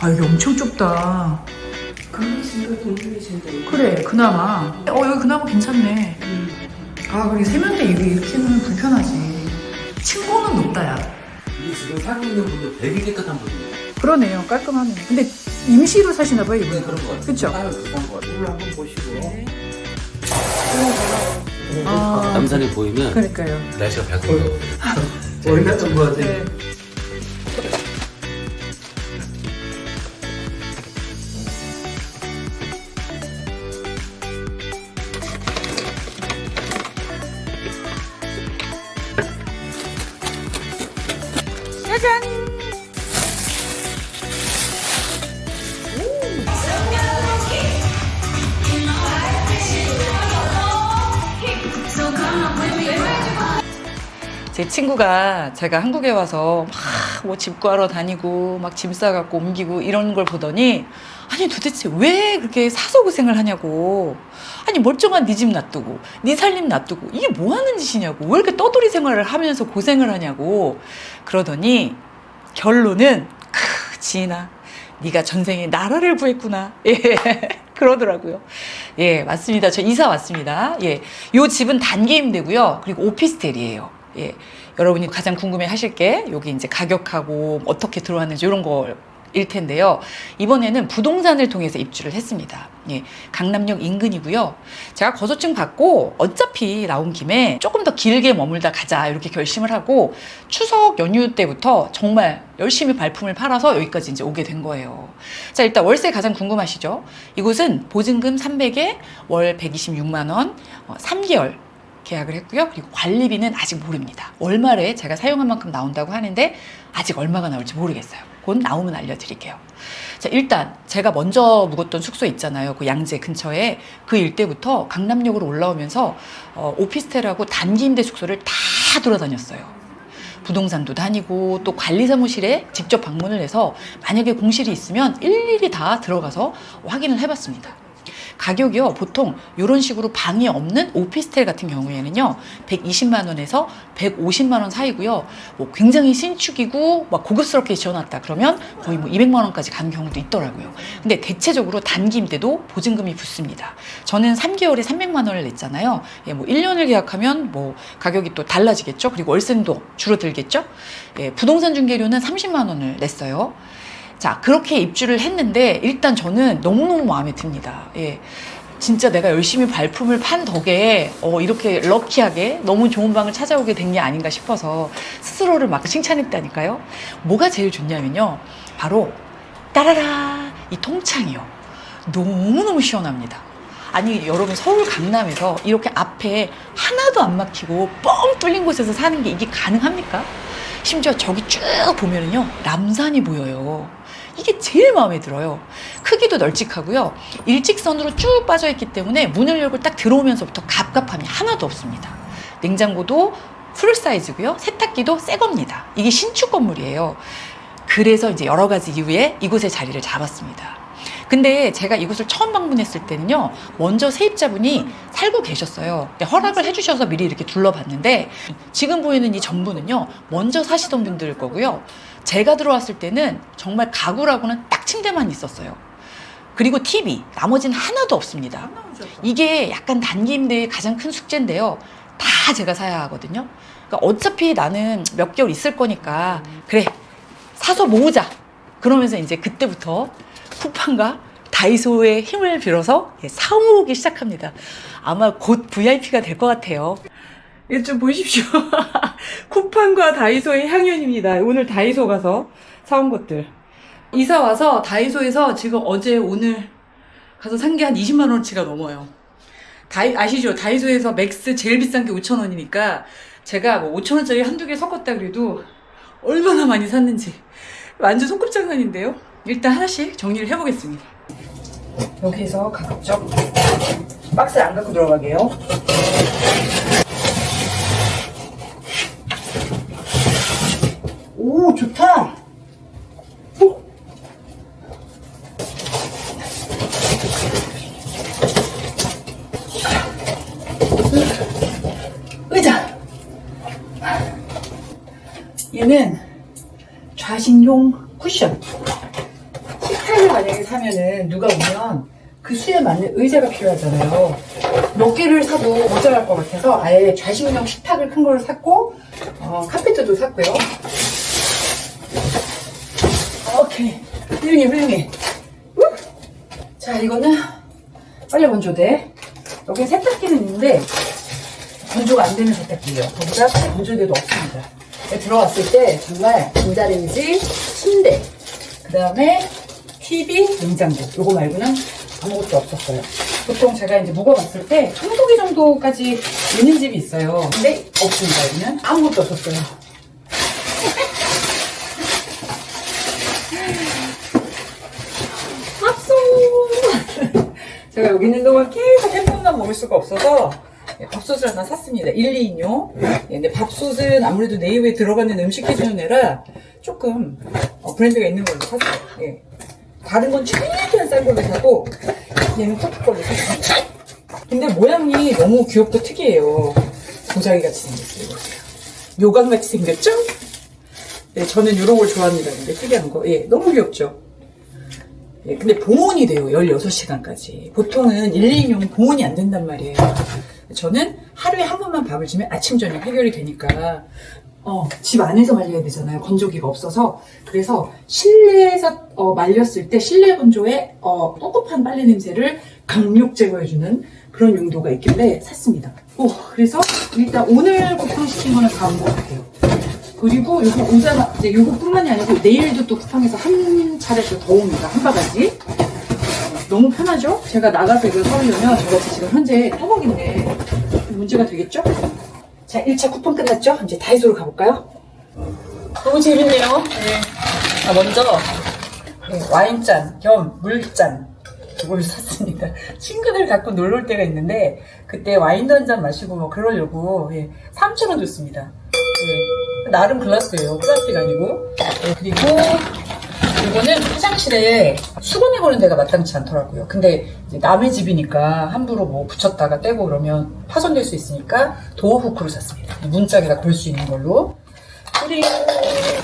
아 여기 엄청 좁다. 동생이 진짜 그래 그나마. 어 여기 그나마 괜찮네. 아 그리고 세면대 이거 이렇게 하면 불편하지. 층고는 높다야. 이 지금 살고 있는 분도 되게 깨끗한 분이에요. 그러네요 깔끔하네. 근데 임시로 사시나 봐요 네, 이분. 그런 거 같아요. 그쵸? 따로 비싼 거 같아요. 이걸 한번 보시고 아 남산에 보이면 그러니까요. 날씨가 밝은 거. 얼마 정도 하세요? 네. 제 친구가 제가 한국에 와서 막 뭐 집 구하러 다니고 막 짐 싸갖고 옮기고 이런 걸 보더니 아니 도대체 왜 그렇게 사서 고생을 하냐고. 아니 멀쩡한 네 집 놔두고 네 살림 놔두고 이게 뭐 하는 짓이냐고. 왜 이렇게 떠돌이 생활을 하면서 고생을 하냐고. 그러더니 결론은 크 지인아 네가 전생에 나라를 구했구나. 예. 그러더라고요. 예 맞습니다. 저 이사 왔습니다. 예 요 집은 단기 임대고요. 그리고 오피스텔이에요. 예 여러분이 가장 궁금해 하실 게 여기 이제 가격하고 어떻게 들어왔는지 이런 거일 텐데요. 이번에는 부동산을 통해서 입주를 했습니다. 예, 강남역 인근이고요. 제가 거소증 받고 어차피 나온 김에 조금 더 길게 머물다 가자 이렇게 결심을 하고 추석 연휴 때부터 정말 열심히 발품을 팔아서 여기까지 이제 오게 된 거예요. 자, 일단 월세 가장 궁금하시죠? 이곳은 보증금 300에 월 126만 원, 어, 3개월 계약을 했고요. 그리고 관리비는 아직 모릅니다. 월말에 제가 사용한 만큼 나온다고 하는데 아직 얼마가 나올지 모르겠어요. 곧 나오면 알려드릴게요. 자, 일단 제가 먼저 묵었던 숙소 있잖아요. 그 양재 근처에 그 일대부터 강남역으로 올라오면서 어, 오피스텔하고 단기 임대 숙소를 다 돌아다녔어요. 부동산도 다니고 또 관리 사무실에 직접 방문을 해서 만약에 공실이 있으면 일일이 다 들어가서 확인을 해봤습니다. 가격이요 보통 이런 식으로 방이 없는 오피스텔 같은 경우에는요 120만 원에서 150만 원 사이고요. 뭐 굉장히 신축이고 막 고급스럽게 지어놨다 그러면 거의 뭐 200만 원까지 가는 경우도 있더라고요. 근데 대체적으로 단기 임대도 보증금이 붙습니다. 저는 3개월에 300만 원을 냈잖아요. 예, 뭐 1년을 계약하면 뭐 가격이 또 달라지겠죠? 그리고 월세도 줄어들겠죠? 예, 부동산 중개료는 30만 원을 냈어요 자, 그렇게 입주를 했는데 일단 저는 너무너무 마음에 듭니다. 예. 진짜 내가 열심히 발품을 판 덕에 어, 이렇게 럭키하게 너무 좋은 방을 찾아오게 된 게 아닌가 싶어서 스스로를 막 칭찬했다니까요. 뭐가 제일 좋냐면요. 바로 따라라 이 통창이요. 너무너무 시원합니다. 아니 여러분 서울 강남에서 이렇게 앞에 하나도 안 막히고 뻥 뚫린 곳에서 사는 게 이게 가능합니까? 심지어 저기 쭉 보면은요 남산이 보여요. 이게 제일 마음에 들어요. 크기도 널찍하고요. 일직선으로 쭉 빠져 있기 때문에 문을 열고 딱 들어오면서부터 갑갑함이 하나도 없습니다. 냉장고도 풀 사이즈고요. 세탁기도 새 겁니다. 이게 신축 건물이에요. 그래서 이제 여러 가지 이유에 이곳에 자리를 잡았습니다. 근데 제가 이곳을 처음 방문했을 때는요, 먼저 세입자분이 살고 계셨어요. 허락을 해주셔서 미리 이렇게 둘러봤는데, 지금 보이는 이 전부는요, 먼저 사시던 분들 거고요. 제가 들어왔을 때는 정말 가구라고는 딱 침대만 있었어요. 그리고 TV, 나머지는 하나도 없습니다. 이게 약간 단기 임대의 가장 큰 숙제인데요. 다 제가 사야 하거든요. 그러니까 어차피 나는 몇 개월 있을 거니까, 그래, 사서 모으자. 그러면서 이제 그때부터 쿠팡과 다이소의 힘을 빌어서 예, 사모으기 시작합니다. 아마 곧 VIP가 될 것 같아요. 이거 좀 보십시오. 쿠팡과 다이소의 향연입니다. 오늘 다이소 가서 사온 것들. 이사 와서 다이소에서 지금 어제 오늘 가서 산 게 한 20만 원어치가 넘어요. 다이, 아시죠? 다이소에서 맥스 제일 비싼 게 5천 원이니까 제가 뭐 5천 원짜리 한두 개 섞었다 그래도 얼마나 많이 샀는지 완전 손끝장난인데요. 일단 하나씩 정리를 해보겠습니다. 여기서 가급적 박스에 안 갖고 들어가게요. 오 좋다. 오. 의자. 좌식용 쿠션. 만약에 사면은 누가 오면 그 수에 맞는 의자가 필요하잖아요. 몇 개를 사도 모자랄 것 같아서 아예 좌식용 식탁을 큰 걸 샀고 어, 카페트도 샀고요. 오케이 훌륭해 훌륭해. 우! 자 이거는 빨리 건조대. 여기 세탁기는 있는데 건조가 안 되는 세탁기예요. 거기다 건조대도 없습니다. 여기 들어왔을 때 정말 전자레인지, 침대, 그 다음에 TV, 냉장고 요거 말고는 아무것도 없었어요. 보통 제가 이제 묵어봤을 때 청소기 정도까지 있는 집이 있어요. 근데 없습니다. 여기는 아무것도 없었어요. 밥솥! 제가 여기 있는 동안 계속 햄버거만 먹을 수가 없어서 예, 밥솥을 하나 샀습니다. 1, 2인용. 예, 근데 밥솥은 아무래도 네이버에 들어가는 음식 해주는 애라 조금 어, 브랜드가 있는 걸로 샀어요. 예. 다른 건 최대한 싼 걸로 사고 얘는 토끼 걸로 샀습니다. 근데 모양이 너무 귀엽고 특이해요. 도자기 같이 생겼어요. 요강 같이 생겼죠? 네, 저는 이런 걸 좋아합니다. 근데 특이한 거. 예, 너무 귀엽죠? 예, 근데 봉온이 돼요. 16시간까지. 보통은 1, 2인용 봉온이 안 된단 말이에요. 저는 하루에 한 번만 밥을 주면 아침, 저녁 해결이 되니까, 어, 집 안에서 말려야 되잖아요. 건조기가 없어서. 그래서 실내에서 어, 말렸을 때 실내 건조에 어, 꿉꿉한 빨래 냄새를 강력 제거해주는 그런 용도가 있길래 샀습니다. 오, 그래서 일단 오늘 쿠팡시킨 거는 다 온 것 같아요. 그리고 요거 오자마 이제 요거뿐만이 아니고 내일도 또 쿠팡에서 한 차례 또 더 옵니다. 한 바가지. 너무 편하죠? 제가 나가서 이걸 사오려면 저같이 지금 현재 떠먹인데 문제가 되겠죠? 자, 1차 쿠팡 끝났죠? 이제 다이소로 가볼까요? 너무 재밌네요. 네. 자, 먼저 네, 와인잔 겸 물잔 이걸 샀습니다. 친구들 갖고 놀러 올 때가 있는데 그때 와인도 한 잔 마시고 뭐 그러려고 예, 3,000원 줬습니다. 예, 나름 글라스예요. 플라스틱 아니고. 예, 그리고 이거는 화장실에 수건해보는 데가 마땅치 않더라고요. 근데 남의 집이니까 함부로 뭐 붙였다가 떼고 그러면 파손될 수 있으니까 도어 후크로 샀습니다. 문짝에다 걸 수 있는 걸로. 그리고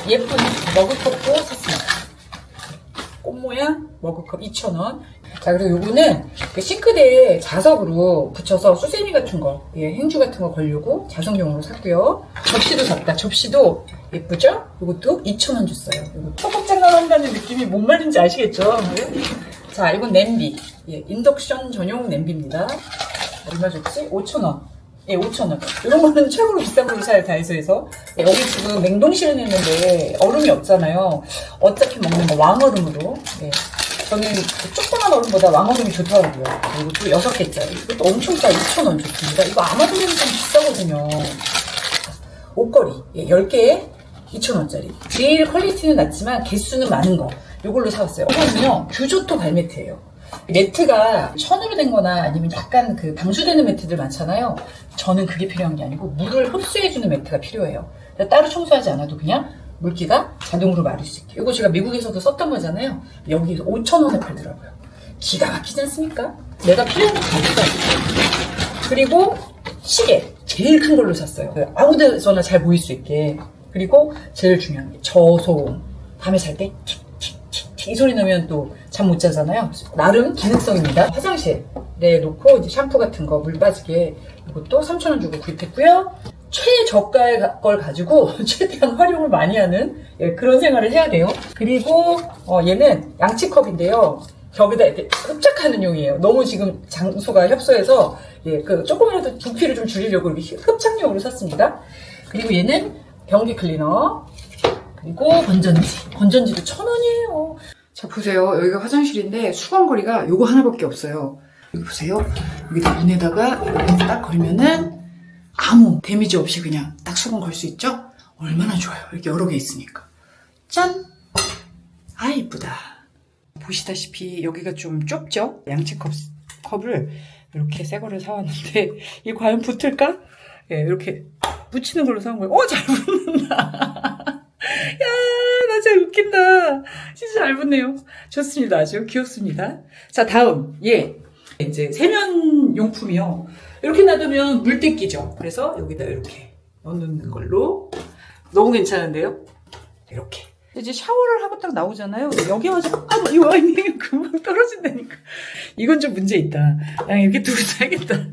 예쁜 머그컵도 샀습니다. 꽃 모양 머그컵 2,000원. 자, 그리고 요거는 그 싱크대에 자석으로 붙여서 수세미 같은 거, 예, 행주 같은 거 걸려고 자석용으로 샀고요. 접시도 샀다. 접시도 예쁘죠? 요것도 2,000원 줬어요. 초급장난 한다는 느낌이 뭔 말인지 아시겠죠? 네? 자, 이건 냄비. 예, 인덕션 전용 냄비입니다. 얼마 줬지? 5,000원. 예, 5,000원. 이런 거는 최고로 비싼 걸로 사요, 다이소에서. 예, 여기 지금 냉동실에 냈는데 얼음이 없잖아요. 어차피 먹는 거 왕얼음으로. 예. 저는 그 조그만 얼음보다 왕얼음이 좋더라고요. 그리고 또 6개짜리. 이것도 엄청 싸, 2,000원 줬습니다. 이거 아마존에는 좀 비싸거든요. 옷걸이. 예, 10개에 2,000원짜리. 제일 퀄리티는 낮지만 개수는 많은 거. 이걸로 사왔어요. 이거는요, 규조토 발매트예요. 매트가 천으로 된 거나 아니면 약간 그 방수되는 매트들 많잖아요. 저는 그게 필요한 게 아니고 물을 흡수해주는 매트가 필요해요. 따로 청소하지 않아도 그냥 물기가 자동으로 마를 수 있게. 이거 제가 미국에서도 썼던 거잖아요. 여기서 5,000원에 팔더라고요. 기가 막히지 않습니까? 내가 필요한 거 가져다 그리고 시계 제일 큰 걸로 샀어요. 그 아무 데서나 잘 보일 수 있게. 그리고 제일 중요한 게 저소음. 밤에 잘때 틱틱틱틱 이 소리 나면 또 잠 못 자잖아요. 나름 기능성입니다. 화장실에 놓고 이제 샴푸 같은 거 물 빠지게 이것도 3,000원 주고 구입했고요. 최저가의 가- 걸 가지고 최대한 활용을 많이 하는 예, 그런 생활을 해야 돼요. 그리고 어, 얘는 양치컵인데요. 벽에다 이렇게 흡착하는 용이에요. 너무 지금 장소가 협소해서 예, 그 조금이라도 부피를 좀 줄이려고 이렇게 흡착용으로 샀습니다. 그리고 얘는 변기 클리너 그리고 건전지. 건전지도 천 원이에요. 자 보세요. 여기가 화장실인데 수건거리가 요거 하나밖에 없어요. 여기 보세요. 여기다 문에다가 이렇게 딱 걸면은 아무 데미지 없이 그냥 딱 수건 걸 수 있죠? 얼마나 좋아요. 이렇게 여러 개 있으니까. 짠! 아 이쁘다. 보시다시피 여기가 좀 좁죠? 양치 컵 컵을 이렇게 새 거를 사왔는데 이게 과연 붙을까? 예, 이렇게 붙이는 걸로 사온 거예요. 어, 잘 붙는다. 야, 나 진짜 웃긴다. 진짜 잘 붙네요. 좋습니다. 아주 귀엽습니다. 자, 다음. 예. 이제 세면 용품이요. 이렇게 놔두면 물때 끼죠. 그래서 여기다 이렇게 넣는 걸로. 너무 괜찮은데요? 이렇게. 이제 샤워를 하고 딱 나오잖아요. 여기 와서 아, 이 와인이 금방 떨어진다니까. 이건 좀 문제 있다. 그냥 이렇게 두고 자야겠다.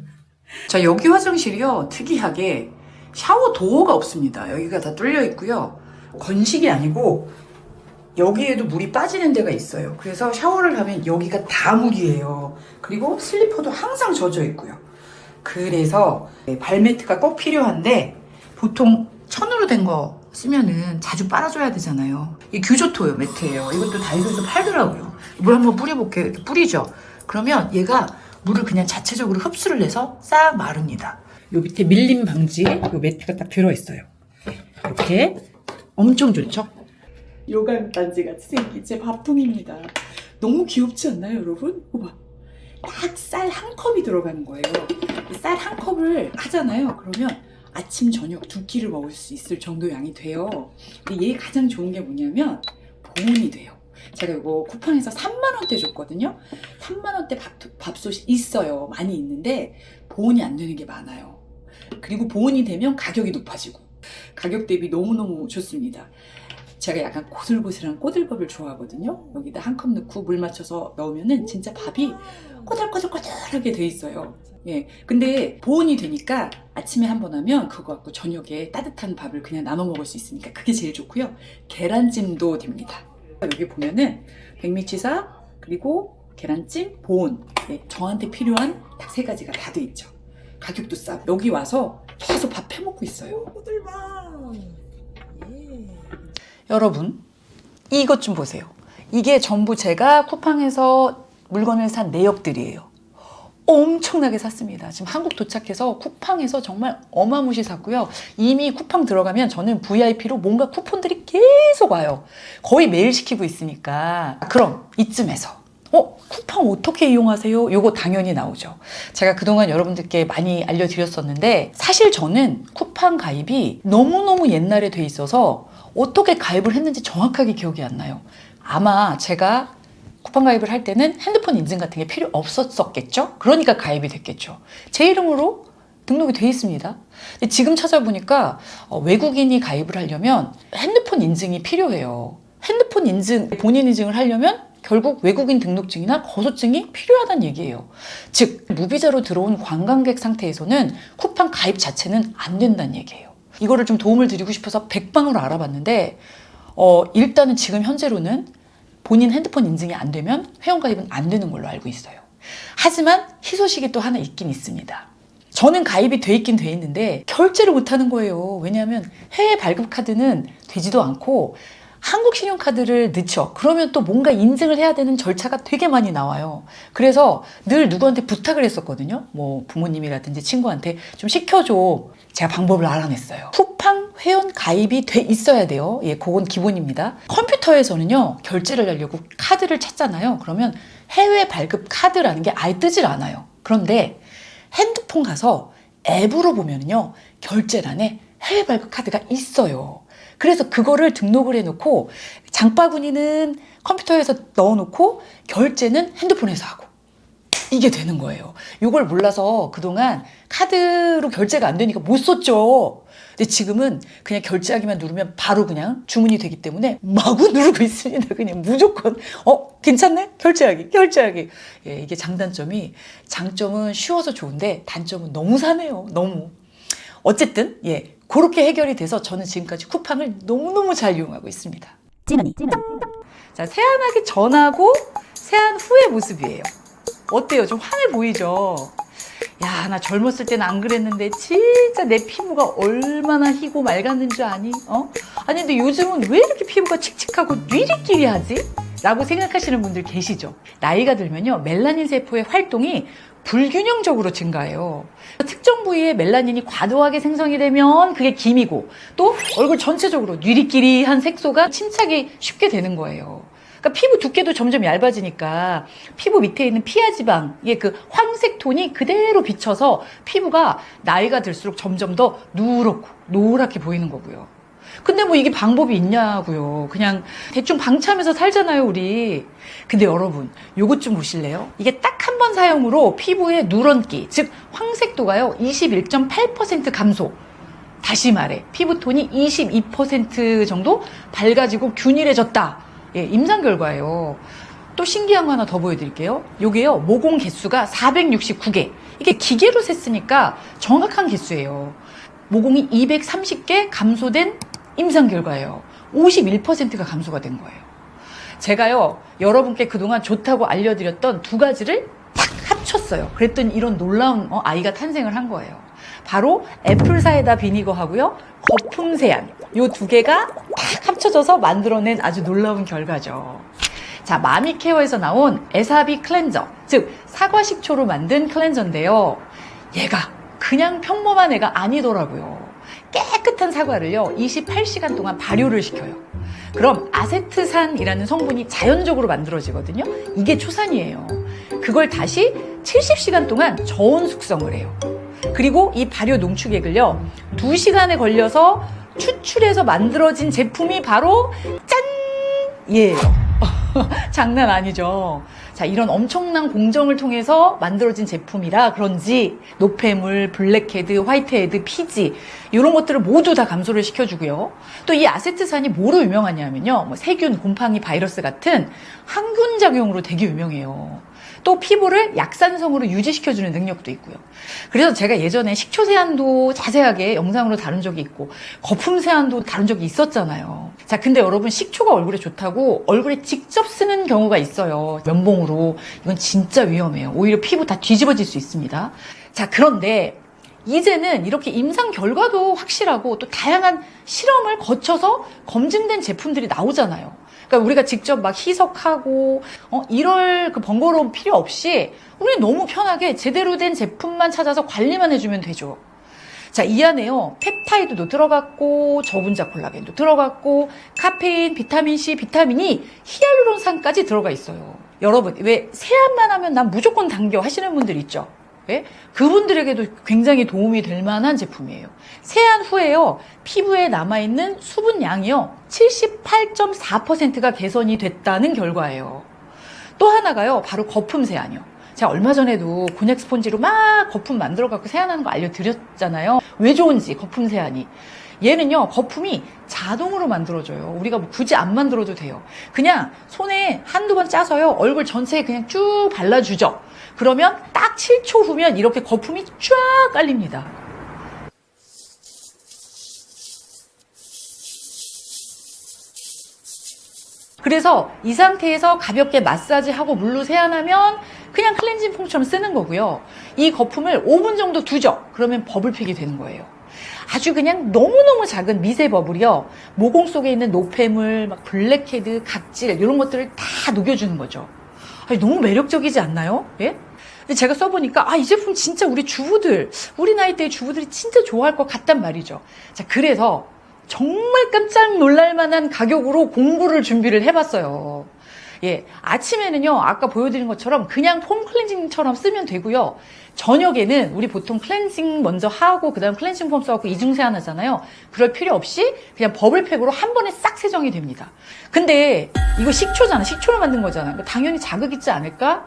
자, 여기 화장실이요. 특이하게 샤워 도어가 없습니다. 여기가 다 뚫려 있고요. 건식이 아니고 여기에도 물이 빠지는 데가 있어요. 그래서 샤워를 하면 여기가 다 물이에요. 그리고 슬리퍼도 항상 젖어 있고요. 그래서 발매트가 꼭 필요한데 보통 천으로 된 거 쓰면은 자주 빨아줘야 되잖아요. 이 규조토요 매트예요. 이것도 다이소에서 팔더라고요. 물 한번 뿌려볼게요. 이렇게 뿌리죠. 그러면 얘가 물을 그냥 자체적으로 흡수를 해서 싹 마릅니다. 요 밑에 밀림 방지 요 매트가 딱 들어있어요. 이렇게 엄청 좋죠? 요강 단지 같이 생긴 제 밥통입니다. 너무 귀엽지 않나요, 여러분? 봐봐. 딱 쌀 한 컵이 들어가는 거예요. 쌀 한 컵을 하잖아요. 그러면 아침, 저녁 두 끼를 먹을 수 있을 정도 양이 돼요. 근데 얘 가장 좋은 게 뭐냐면 보온이 돼요. 제가 이거 쿠팡에서 3만 원대 줬거든요. 3만 원대 밥, 밥솥이 있어요. 많이 있는데 보온이 안 되는 게 많아요. 그리고 보온이 되면 가격이 높아지고 가격 대비 너무너무 좋습니다. 제가 약간 고슬고슬한 꼬들밥을 좋아하거든요. 여기다 한 컵 넣고 물 맞춰서 넣으면은 진짜 밥이 꼬들꼬들꼬들하게 돼 있어요. 예. 근데 보온이 되니까 아침에 한 번 하면 그거 갖고 저녁에 따뜻한 밥을 그냥 나눠 먹을 수 있으니까 그게 제일 좋고요. 계란찜도 됩니다. 여기 보면은 백미치사 그리고 계란찜, 보온 네, 저한테 필요한 딱 세 가지가 다 돼 있죠. 가격도 싸. 여기 와서 계속 밥 해 먹고 있어요. 꼬들방. 예. 여러분, 이것 좀 보세요. 이게 전부 제가 쿠팡에서 물건을 산 내역들이에요. 엄청나게 샀습니다. 지금 한국 도착해서 쿠팡에서 정말 어마무시 샀고요. 이미 쿠팡 들어가면 저는 VIP로 뭔가 쿠폰들이 계속 와요. 거의 매일 시키고 있으니까. 그럼 이쯤에서 어? 쿠팡 어떻게 이용하세요? 요거 당연히 나오죠. 제가 그동안 여러분들께 많이 알려드렸었는데 사실 저는 쿠팡 가입이 너무너무 옛날에 돼 있어서 어떻게 가입을 했는지 정확하게 기억이 안 나요. 아마 제가 쿠팡 가입을 할 때는 핸드폰 인증 같은 게 필요 없었었겠죠? 그러니까 가입이 됐겠죠. 제 이름으로 등록이 돼 있습니다. 지금 찾아보니까 어, 외국인이 가입을 하려면 핸드폰 인증이 필요해요. 핸드폰 인증, 본인 인증을 하려면 결국 외국인 등록증이나 거소증이 필요하다는 얘기예요. 즉, 무비자로 들어온 관광객 상태에서는 쿠팡 가입 자체는 안 된다는 얘기예요. 이거를 좀 도움을 드리고 싶어서 백방으로 알아봤는데, 어, 일단은 지금 현재로는 본인 핸드폰 인증이 안 되면 회원 가입은 안 되는 걸로 알고 있어요. 하지만 희소식이 또 하나 있긴 있습니다. 저는 가입이 돼 있긴 돼 있는데 결제를 못 하는 거예요. 왜냐하면 해외 발급 카드는 되지도 않고 한국 신용카드를 넣죠. 그러면 또 뭔가 인증을 해야 되는 절차가 되게 많이 나와요. 그래서 늘 누구한테 부탁을 했었거든요. 뭐 부모님이라든지 친구한테 좀 시켜줘. 제가 방법을 알아냈어요. 쿠팡 회원 가입이 돼 있어야 돼요. 예, 그건 기본입니다. 컴퓨터에서는요, 결제를 하려고 카드를 찾잖아요. 그러면 해외 발급 카드라는 게 아예 뜨질 않아요. 그런데 핸드폰 가서 앱으로 보면요, 결제란에 해외 발급 카드가 있어요. 그래서 그거를 등록을 해놓고 장바구니는 컴퓨터에서 넣어놓고 결제는 핸드폰에서 하고 이게 되는 거예요. 이걸 몰라서 그동안 카드로 결제가 안 되니까 못 썼죠. 근데 지금은 그냥 결제하기만 누르면 바로 그냥 주문이 되기 때문에 마구 누르고 있습니다. 그냥 무조건 어 괜찮네 결제하기 결제하기 예, 이게 장단점이 장점은 쉬워서 좋은데 단점은 너무 사네요. 너무 어쨌든 예 그렇게 해결이 돼서 저는 지금까지 쿠팡을 너무너무 잘 이용하고 있습니다. 찌머니 자, 세안하기 전하고 세안 후의 모습이에요. 어때요? 좀 환해 보이죠? 야, 나 젊었을 때는 안 그랬는데 진짜 내 피부가 얼마나 희고 맑았는 줄 아니? 어? 아니 근데 요즘은 왜 이렇게 피부가 칙칙하고 뉘리끼리하지? 라고 생각하시는 분들 계시죠? 나이가 들면요, 멜라닌 세포의 활동이 불균형적으로 증가해요. 특정 부위에 멜라닌이 과도하게 생성이 되면 그게 김이고 또 얼굴 전체적으로 뉘리끼리한 색소가 침착이 쉽게 되는 거예요. 그러니까 피부 두께도 점점 얇아지니까 피부 밑에 있는 피하 지방의 그 황색 톤이 그대로 비쳐서 피부가 나이가 들수록 점점 더 누렇고 노랗게 보이는 거고요. 근데 뭐 이게 방법이 있냐고요. 그냥 대충 방치하면서 살잖아요, 우리. 근데 여러분, 요것 좀 보실래요? 이게 딱 한 번 사용으로 피부의 누런기, 즉 황색도가요, 21.8% 감소. 다시 말해 피부톤이 22% 정도 밝아지고 균일해졌다. 예, 임상 결과예요. 또 신기한 거 하나 더 보여드릴게요. 요게요, 모공 개수가 469개. 이게 기계로 셌으니까 정확한 개수예요. 모공이 230개 감소된 임상 결과예요. 51%가 감소가 된 거예요. 제가요, 여러분께 그동안 좋다고 알려드렸던 두 가지를 딱 합쳤어요. 그랬더니 이런 놀라운 어, 아이가 탄생을 한 거예요. 바로 애플 사이다 비니거하고요, 거품 세안. 요 두 개가 딱 합쳐져서 만들어낸 아주 놀라운 결과죠. 자, 마미케어에서 나온 에사비 클렌저, 즉 사과 식초로 만든 클렌저인데요. 얘가 그냥 평범한 애가 아니더라고요. 깨끗한 사과를요, 28시간 동안 발효를 시켜요. 그럼 아세트산이라는 성분이 자연적으로 만들어지거든요. 이게 초산이에요. 그걸 다시 70시간 동안 저온 숙성을 해요. 그리고 이 발효 농축액을요, 2시간에 걸려서 추출해서 만들어진 제품이 바로 짠! 얘예요. 장난 아니죠. 자, 이런 엄청난 공정을 통해서 만들어진 제품이라 그런지 노폐물, 블랙헤드, 화이트헤드, 피지 이런 것들을 모두 다 감소를 시켜주고요. 또 이 아세트산이 뭐로 유명하냐면요. 뭐 세균, 곰팡이, 바이러스 같은 항균 작용으로 되게 유명해요. 또 피부를 약산성으로 유지시켜주는 능력도 있고요. 그래서 제가 예전에 식초 세안도 자세하게 영상으로 다룬 적이 있고 거품 세안도 다룬 적이 있었잖아요. 자, 근데 여러분 식초가 얼굴에 좋다고 얼굴에 직접 쓰는 경우가 있어요. 면봉으로. 이건 진짜 위험해요. 오히려 피부 다 뒤집어질 수 있습니다. 자, 그런데 이제는 이렇게 임상 결과도 확실하고 또 다양한 실험을 거쳐서 검증된 제품들이 나오잖아요. 그러니까 우리가 직접 막 희석하고 어, 이럴 그 번거로운 필요 없이 우리 너무 편하게 제대로 된 제품만 찾아서 관리만 해주면 되죠. 자, 이 안에요. 펩타이드도 들어갔고, 저분자 콜라겐도 들어갔고, 카페인, 비타민C, 비타민 E, 히알루론산까지 들어가 있어요. 여러분, 왜 세안만 하면 난 무조건 당겨 하시는 분들 있죠? 예? 그분들에게도 굉장히 도움이 될 만한 제품이에요. 세안 후에요, 피부에 남아있는 수분 양이요, 78.4%가 개선이 됐다는 결과예요. 또 하나가요, 바로 거품 세안이요. 제가 얼마 전에도 곤약 스펀지로 막 거품 만들어 갖고 세안하는 거 알려드렸잖아요. 왜 좋은지, 거품 세안이. 얘는요, 거품이 자동으로 만들어져요. 우리가 뭐 굳이 안 만들어도 돼요. 그냥 손에 한두 번 짜서요, 얼굴 전체에 그냥 쭉 발라주죠. 그러면 딱 7초 후면 이렇게 거품이 쫙 깔립니다. 그래서 이 상태에서 가볍게 마사지하고 물로 세안하면 그냥 클렌징 폼처럼 쓰는 거고요. 이 거품을 5분 정도 두죠. 그러면 버블팩이 되는 거예요. 아주 그냥 너무너무 작은 미세 버블이요. 모공 속에 있는 노폐물, 막 블랙헤드, 각질 이런 것들을 다 녹여주는 거죠. 아니, 너무 매력적이지 않나요? 예? 근데 제가 써보니까 아 이 제품 진짜 우리 주부들, 우리 나이대의 주부들이 진짜 좋아할 것 같단 말이죠. 자 그래서 정말 깜짝 놀랄 만한 가격으로 공부를 준비를 해봤어요. 예, 아침에는요, 아까 보여드린 것처럼 그냥 폼 클렌징처럼 쓰면 되고요. 저녁에는 우리 보통 클렌징 먼저 하고 그 다음 클렌징 폼 써갖고 이중 세안 하잖아요. 그럴 필요 없이 그냥 버블팩으로 한 번에 싹 세정이 됩니다. 근데 이거 식초잖아. 식초를 만든 거잖아. 그러니까 당연히 자극 있지 않을까?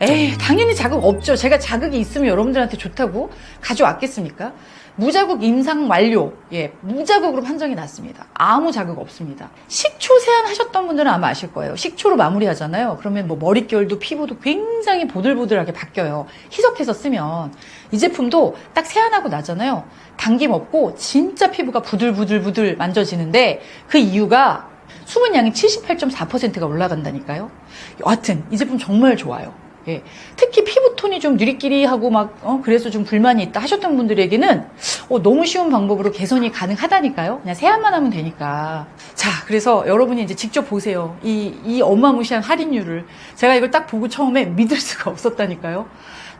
에이, 당연히 자극 없죠. 제가 자극이 있으면 여러분들한테 좋다고 가져왔겠습니까? 무자극 임상 완료. 예, 무자극으로 판정이 났습니다. 아무 자극 없습니다. 식초 세안 하셨던 분들은 아마 아실 거예요. 식초로 마무리 하잖아요. 그러면 뭐 머릿결도 피부도 굉장히 보들보들하게 바뀌어요. 희석해서 쓰면. 이 제품도 딱 세안하고 나잖아요. 당김 없고 진짜 피부가 부들부들부들 만져지는데 그 이유가 수분량이 78.4%가 올라간다니까요. 여하튼 이 제품 정말 좋아요. 예. 특히 피부톤이 좀 느리끼리하고 막, 어, 그래서 좀 불만이 있다 하셨던 분들에게는, 어, 너무 쉬운 방법으로 개선이 가능하다니까요. 그냥 세안만 하면 되니까. 자, 그래서 여러분이 이제 직접 보세요. 이, 이 어마무시한 할인율을. 제가 이걸 딱 보고 처음에 믿을 수가 없었다니까요.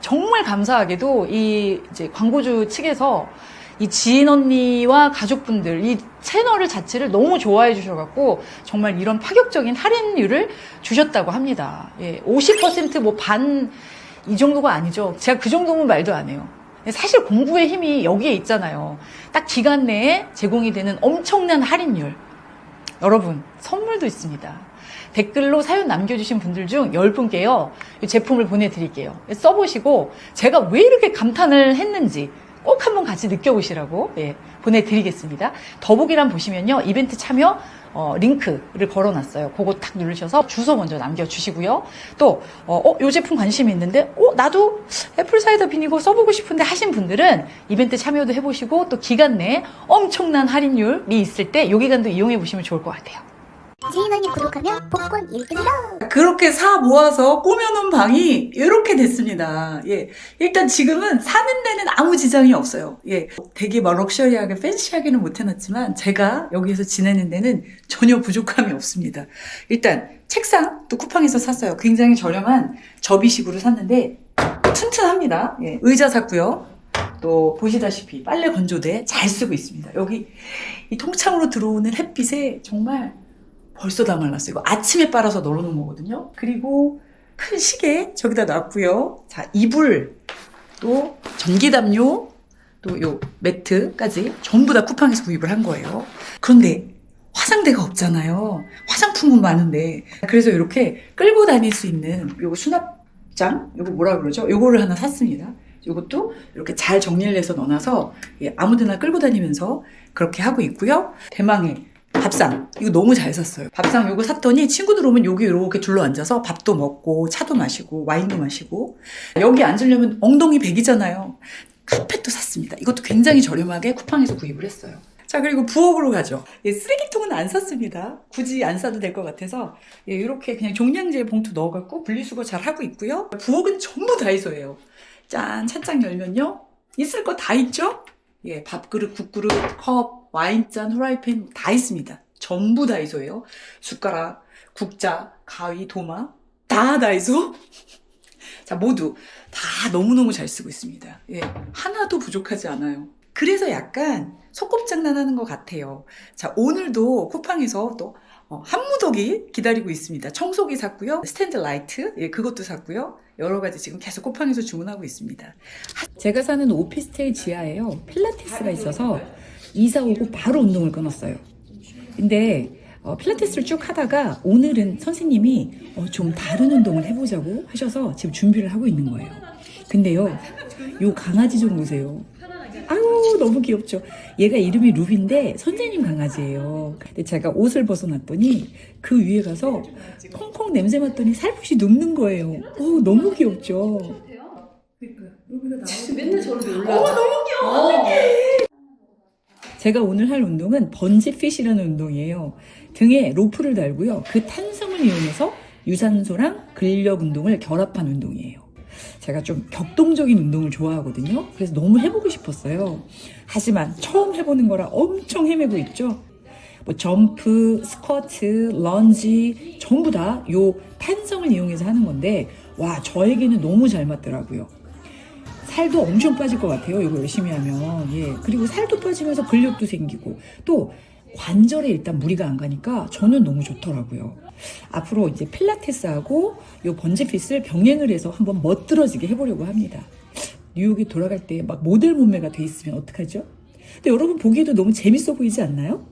정말 감사하게도 이 이제 광고주 측에서 이 지인 언니와 가족분들 이 채널을 자체를 너무 좋아해 주셔갖고 정말 이런 파격적인 할인율을 주셨다고 합니다. 예, 50%뭐 반 이 정도가 아니죠. 제가 그 정도면 말도 안 해요. 사실 공부의 힘이 여기에 있잖아요. 딱 기간 내에 제공이 되는 엄청난 할인율. 여러분, 선물도 있습니다. 댓글로 사연 남겨주신 분들 중 10분께요. 이 제품을 보내드릴게요. 써보시고 제가 왜 이렇게 감탄을 했는지 꼭 한번 같이 느껴보시라고 예, 보내드리겠습니다. 더보기란 보시면요 이벤트 참여 어, 링크를 걸어놨어요. 그거 탁 누르셔서 주소 먼저 남겨주시고요. 또, 어, 어, 요 제품 관심이 있는데, 어, 나도 애플 사이더 비니거 써보고 싶은데 하신 분들은 이벤트 참여도 해보시고, 또 기간 내에 엄청난 할인율이 있을 때 요 기간도 이용해 보시면 좋을 것 같아요. 지인원님 구독하면 복권 1등이다. 그렇게 사 모아서 꾸며놓은 방이 이렇게 됐습니다. 예. 일단 지금은 사는 데는 아무 지장이 없어요. 예. 되게 막 럭셔리하게 팬시하게는 못 해놨지만 제가 여기서 지내는 데는 전혀 부족함이 없습니다. 일단 책상 또 쿠팡에서 샀어요. 굉장히 저렴한 접이식으로 샀는데 튼튼합니다. 예. 의자 샀고요. 또 보시다시피 빨래 건조대 잘 쓰고 있습니다. 여기 이 통창으로 들어오는 햇빛에 정말 벌써 다 말랐어요. 이거 아침에 빨아서 널어놓은 거거든요. 그리고 큰 시계 저기다 놨고요. 자, 이불, 또 전기담요, 또 요 매트까지 전부 다 쿠팡에서 구입을 한 거예요. 그런데 화장대가 없잖아요. 화장품은 많은데. 그래서 이렇게 끌고 다닐 수 있는 요거 수납장, 요거 뭐라 그러죠? 요거를 하나 샀습니다. 요것도 이렇게 잘 정리를 해서 넣어놔서 예, 아무데나 끌고 다니면서 그렇게 하고 있고요. 대망의 밥상 이거 너무 잘 샀어요. 밥상 요거 샀더니 친구들 오면 여기 이렇게 둘러 앉아서 밥도 먹고 차도 마시고 와인도 마시고 여기 앉으려면 엉덩이 백이잖아요. 카펫도 샀습니다. 이것도 굉장히 저렴하게 쿠팡에서 구입을 했어요. 자 그리고 부엌으로 가죠. 예, 쓰레기통은 안 샀습니다. 굳이 안 사도 될 것 같아서 예, 이렇게 그냥 종량제 봉투 넣어갖고 분리수거 잘 하고 있고요. 부엌은 전부 다이소예요. 짠 찬장 열면요 있을 거 다 있죠. 예, 밥그릇, 국그릇, 컵, 와인잔, 후라이팬 다 있습니다. 전부 다이소예요. 숟가락, 국자, 가위, 도마 다 다이소. 자, 모두 다 너무너무 잘 쓰고 있습니다. 예, 하나도 부족하지 않아요. 그래서 약간 소꿉장난 하는 것 같아요. 자, 오늘도 쿠팡에서 또 어, 한무더기 기다리고 있습니다. 청소기 샀고요. 스탠드 라이트, 예, 그것도 샀고요. 여러 가지 지금 계속 쿠팡에서 주문하고 있습니다. 제가 사는 오피스텔 지하에요. 필라테스가 있어서 이사 오고 바로 운동을 끊었어요. 근데 어, 필라테스를 쭉 하다가 오늘은 선생님이 어, 좀 다른 운동을 해보자고 하셔서 지금 준비를 하고 있는 거예요. 근데요, 요 강아지 좀 보세요. 아유 너무 귀엽죠. 얘가 이름이 루비인데 선생님 강아지예요. 근데 제가 옷을 벗어놨더니 그 위에 가서 콩콩 냄새 맡더니 살포시 눕는 거예요. 오 너무 귀엽죠. 맨날 저렇게 올라. 제가 오늘 할 운동은 번지핏이라는 운동이에요. 등에 로프를 달고요. 그 탄성을 이용해서 유산소랑 근력 운동을 결합한 운동이에요. 제가 좀 격동적인 운동을 좋아하거든요. 그래서 너무 해보고 싶었어요. 하지만 처음 해보는 거라 엄청 헤매고 있죠. 뭐 점프, 스쿼트, 런지 전부 다 요 탄성을 이용해서 하는 건데 와 저에게는 너무 잘 맞더라고요. 살도 엄청 빠질 것 같아요. 이거 열심히 하면. 예. 그리고 살도 빠지면서 근력도 생기고 또 관절에 일단 무리가 안 가니까 저는 너무 좋더라고요. 앞으로 이제 필라테스하고 요 번지핏을 병행을 해서 한번 멋들어지게 해보려고 합니다. 뉴욕에 돌아갈 때 막 모델 몸매가 돼 있으면 어떡하죠? 근데 여러분 보기에도 너무 재밌어 보이지 않나요?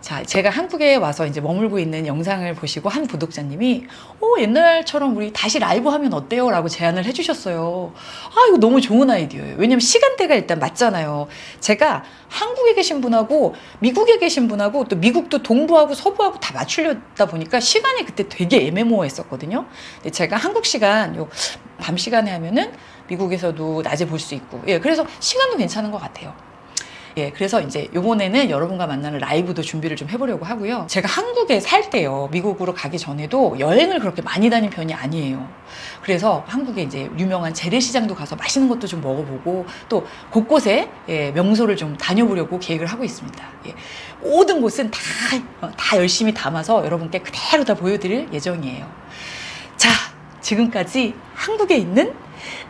자, 제가 한국에 와서 이제 머물고 있는 영상을 보시고 한 구독자님이 오, 옛날처럼 우리 다시 라이브 하면 어때요? 라고 제안을 해주셨어요. 아, 이거 너무 좋은 아이디어예요. 왜냐면 시간대가 일단 맞잖아요. 제가 한국에 계신 분하고 미국에 계신 분하고 또 미국도 동부하고 서부하고 다 맞추려다 보니까 시간이 그때 되게 애매모호했었거든요. 근데 제가 한국 시간, 요 밤 시간에 하면은 미국에서도 낮에 볼 수 있고, 예, 그래서 시간도 괜찮은 것 같아요. 예, 그래서 이제 요번에는 여러분과 만나는 라이브도 준비를 좀 해보려고 하고요. 제가 한국에 살 때요, 미국으로 가기 전에도 여행을 그렇게 많이 다닌 편이 아니에요. 그래서 한국에 이제 유명한 재래시장도 가서 맛있는 것도 좀 먹어보고 또 곳곳에 예, 명소를 좀 다녀보려고 계획을 하고 있습니다. 예, 모든 곳은 다, 어, 다 열심히 담아서 여러분께 그대로 다 보여드릴 예정이에요. 자, 지금까지 한국에 있는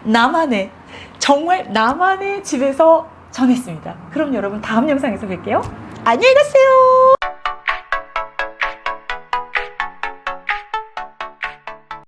나만의, 정말 나만의 집에서 전했습니다. 그럼 여러분 다음 영상에서 뵐게요. 안녕히 가세요.